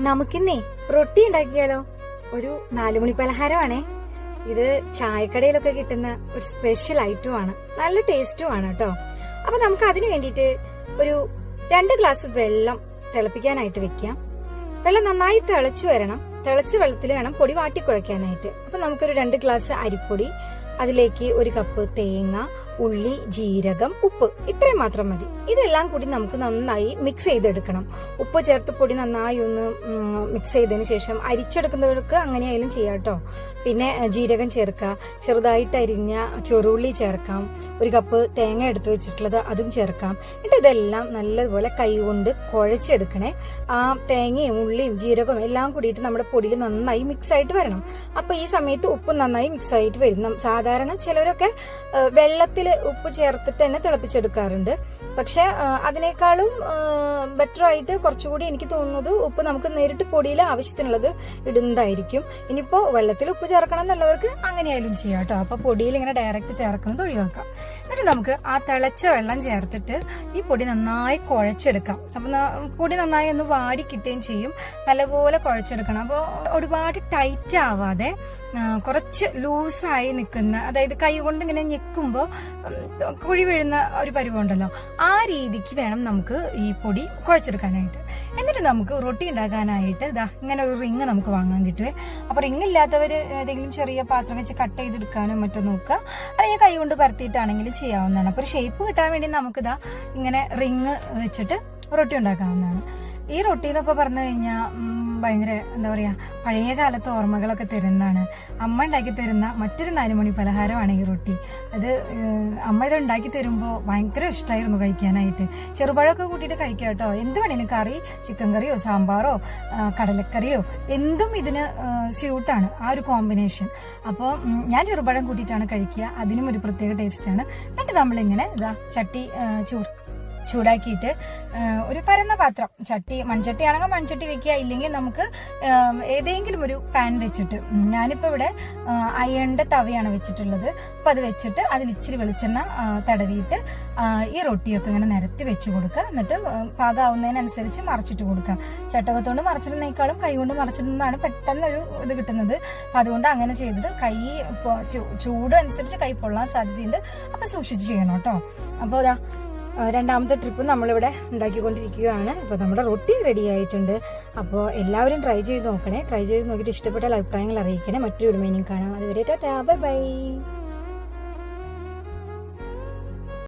നമുക്കിന്നേ റൊട്ടി ഉണ്ടാക്കിയാലോ? ഒരു നാലുമണി പലഹാരമാണേ. ഇത് ചായക്കടയിലൊക്കെ കിട്ടുന്ന ഒരു സ്പെഷ്യൽ ഐറ്റം ആണ്. നല്ല ടേസ്റ്റും ആണ് കേട്ടോ അപ്പൊ നമുക്ക് അതിന് വേണ്ടിയിട്ട് ഒരു രണ്ട് ഗ്ലാസ് വെള്ളം തിളപ്പിക്കാനായിട്ട് വെക്കാം. വെള്ളം നന്നായി തിളച്ചു വരണം. തിളച്ച വെള്ളത്തിൽ വേണം പൊടി വാട്ടി കുഴക്കാനായിട്ട് അപ്പൊ നമുക്കൊരു രണ്ട് ഗ്ലാസ് അരിപ്പൊടി അതിലേക്ക് ഒരു കപ്പ് തേങ്ങ ഉള്ളി ജീരകം ഉപ്പ്. ഇത്രയും മാത്രം മതി. ഇതെല്ലാം കൂടി നമുക്ക് നന്നായി മിക്സ് ചെയ്തെടുക്കണം. ഉപ്പ് ചേർത്ത് പൊടി നന്നായി ഒന്ന് മിക്സ് ചെയ്തതിന് ശേഷം അരിച്ചെടുക്കുന്നവർക്ക് അങ്ങനെയായാലും ചെയ്യാം കേട്ടോ പിന്നെ ജീരകം ചേർക്കുക. ചെറുതായിട്ട് അരിഞ്ഞ ചെറുള്ളി ചേർക്കാം. ഒരു കപ്പ് തേങ്ങ എടുത്ത് വെച്ചിട്ടുള്ളത് അതും ചേർക്കാം. എന്നിട്ട് ഇതെല്ലാം നല്ലതുപോലെ കൈകൊണ്ട് കുഴച്ചെടുക്കണേ. ആ തേങ്ങയും ഉള്ളിയും ജീരകവും എല്ലാം കൂടിയിട്ട് നമ്മുടെ പൊടിയിൽ നന്നായി മിക്സ് ആയിട്ട് വരണം. അപ്പൊ ഈ സമയത്ത് ഉപ്പ് നന്നായി മിക്സ് ആയിട്ട് വരും. സാധാരണ ചിലരൊക്കെ വെള്ളത്തിൽ ഉപ്പ് ചേർത്തിട്ട് തന്നെ തിളപ്പിച്ചെടുക്കാറുണ്ട്. പക്ഷെ അതിനേക്കാളും ബെറ്റർ ആയിട്ട് കുറച്ചുകൂടി എനിക്ക് തോന്നുന്നത് ഉപ്പ് നമുക്ക് നേരിട്ട് പൊടിയിൽ ആവശ്യത്തിനുള്ളത് ഇടുന്നതായിരിക്കും. ഇനിയിപ്പോ വെള്ളത്തിൽ ഉപ്പ് ചേർക്കണം എന്നുള്ളവർക്ക് അങ്ങനെയായാലും ചെയ്യാം കേട്ടോ. അപ്പൊ പൊടിയിൽ ഇങ്ങനെ ഡയറക്റ്റ് ചേർക്കുന്നത് ഒഴിവാക്കാം. എന്നിട്ട് നമുക്ക് ആ തിളച്ച വെള്ളം ചേർത്തിട്ട് ഈ പൊടി നന്നായി കുഴച്ചെടുക്കാം. അപ്പൊ പൊടി നന്നായി ഒന്ന് വാടി കിട്ടുകയും ചെയ്യും. നല്ലപോലെ കുഴച്ചെടുക്കണം. അപ്പോൾ ഒരുപാട് ടൈറ്റ് ആവാതെ കുറച്ച് ലൂസായി നിൽക്കുന്ന അതായത് കൈ കൊണ്ട് ഇങ്ങനെ ഞെക്കുമ്പോൾ കുഴി വീഴുന്ന ഒരു പരുവമുണ്ടല്ലോ ആ രീതിക്ക് വേണം നമുക്ക് ഈ പൊടി കുഴച്ചെടുക്കാനായിട്ട്. എന്നിട്ട് നമുക്ക് റൊട്ടി ഉണ്ടാക്കാനായിട്ട് ഇതാ ഇങ്ങനെ ഒരു റിങ് നമുക്ക് വാങ്ങാൻ കിട്ടുവേ. അപ്പൊ റിങ് ഇല്ലാത്തവർ ഏതെങ്കിലും ചെറിയ പാത്രം വെച്ച് കട്ട് ചെയ്തെടുക്കാനോ മറ്റോ നോക്കുക. അല്ലെങ്കിൽ കൈ കൊണ്ട് പരത്തിയിട്ടാണെങ്കിലും ചെയ്യാവുന്നതാണ്. അപ്പോൾ ഒരു ഷേപ്പ് കിട്ടാൻ വേണ്ടി നമുക്കിതാ ഇങ്ങനെ റിങ് വെച്ചിട്ട് റൊട്ടി ഉണ്ടാക്കാവുന്നതാണ്. ഈ റൊട്ടി എന്നൊക്കെ പറഞ്ഞു കഴിഞ്ഞാൽ ഭയങ്കര എന്താ പറയാ പഴയ കാലത്തെ ഓർമ്മകളൊക്കെ തരുന്നതാണ്. അമ്മ ഉണ്ടാക്കി തരുന്ന മറ്റൊരു നാലുമണി പലഹാരമാണ് ഈ റൊട്ടി. അത് അമ്മ ഇത് ഉണ്ടാക്കി തരുമ്പോൾ ഭയങ്കര ഇഷ്ടമായിരുന്നു കഴിക്കാനായിട്ട്. ചെറുപഴമൊക്കെ കൂട്ടിയിട്ട് കഴിക്കാം കേട്ടോ. എന്ത് വേണേലും കറി ചിക്കൻ കറിയോ സാമ്പാറോ കടലക്കറിയോ എന്തും ഇതിന് സ്യൂട്ടാണ്. ആ ഒരു കോമ്പിനേഷൻ അപ്പോൾ ഞാൻ ചെറുപഴം കൂട്ടിയിട്ടാണ് കഴിക്കുക. അതിനും ഒരു പ്രത്യേക ടേസ്റ്റാണ് എന്നിട്ട് നമ്മളിങ്ങനെ ഇതാ ചട്ടി ചൂട് ചൂടാക്കിയിട്ട് ഒരു പരന്ന പാത്രം. ചട്ടി മൺചട്ടി ആണെങ്കിൽ മൺചട്ടി വെക്കുക. ഇല്ലെങ്കിൽ നമുക്ക് ഏതെങ്കിലും ഒരു പാൻ വെച്ചിട്ട്. ഞാനിപ്പോൾ ഇവിടെ അയണിന്റെ തവയാണ് വെച്ചിട്ടുള്ളത്. അപ്പം അത് വെച്ചിട്ട് അതിൽ ഇച്ചിരി വെളിച്ചെണ്ണ തടവിയിട്ട് ഈ റൊട്ടിയൊക്കെ ഇങ്ങനെ നിരത്തി വെച്ച് കൊടുക്കുക. എന്നിട്ട് പാകാവുന്നതിനനുസരിച്ച് മറച്ചിട്ട് കൊടുക്കുക. ചട്ടകത്തോണ്ട് മറിച്ചിടുന്നേക്കാളും കൈ കൊണ്ട് മറിച്ചിടുന്നതാണ് പെട്ടെന്ന് ഒരു ഇത് കിട്ടുന്നത്. അപ്പം അതുകൊണ്ട് അങ്ങനെ ചെയ്തത് കൈ ചൂട് അനുസരിച്ച് കൈ പൊള്ളാൻ സാധ്യതയുണ്ട്. അപ്പം സൂക്ഷിച്ച് ചെയ്യണം കേട്ടോ. അപ്പോൾ അതാ രണ്ടാമത്തെ ട്രിപ്പ് നമ്മളിവിടെ ഉണ്ടാക്കിക്കൊണ്ടിരിക്കുകയാണ്. അപ്പോൾ നമ്മുടെ റൊട്ടി റെഡി ആയിട്ടുണ്ട്. അപ്പോൾ എല്ലാവരും ട്രൈ ചെയ്ത് നോക്കണേ. ട്രൈ ചെയ്ത് നോക്കിയിട്ട് ഇഷ്ടപ്പെട്ടാൽ അഭിപ്രായങ്ങൾ അറിയിക്കണേ. മറ്റൊരു മീനിങ് കാണാം. അതുവരെ ടാറ്റാ. Bye bye